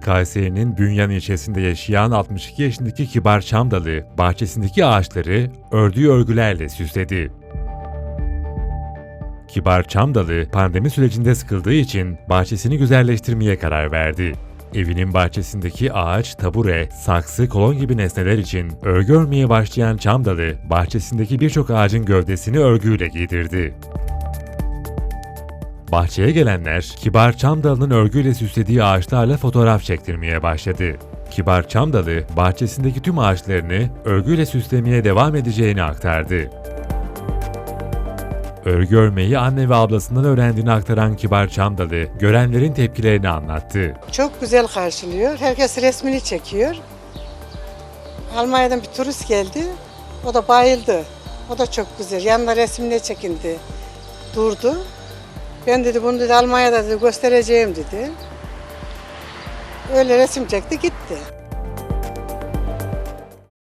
Kayseri'nin Bünyan ilçesinde yaşayan 62 yaşındaki Kibar Çamdalı, bahçesindeki ağaçları ördüğü örgülerle süsledi. Kibar Çamdalı, pandemi sürecinde sıkıldığı için bahçesini güzelleştirmeye karar verdi. Evinin bahçesindeki ağaç, tabure, saksı, kolon gibi nesneler için örgü örmeye başlayan Çamdalı, bahçesindeki birçok ağacın gövdesini örgüyle giydirdi. Bahçeye gelenler, Kibar Çamdalı'nın örgüyle süslediği ağaçlarla fotoğraf çektirmeye başladı. Kibar Çamdalı, bahçesindeki tüm ağaçlarını örgüyle süslemeye devam edeceğini aktardı. Örgü örmeyi anne ve ablasından öğrendiğini aktaran Kibar Çamdalı, görenlerin tepkilerini anlattı. Çok güzel karşılıyor. Herkes resmini çekiyor. Almanya'dan bir turist geldi. O da bayıldı. O da çok güzel. Yanında resimle çekindi. Durdu. Ben dedi bunu dedi Almanya'da dedi, göstereceğim dedi. Öyle resim çekti gitti.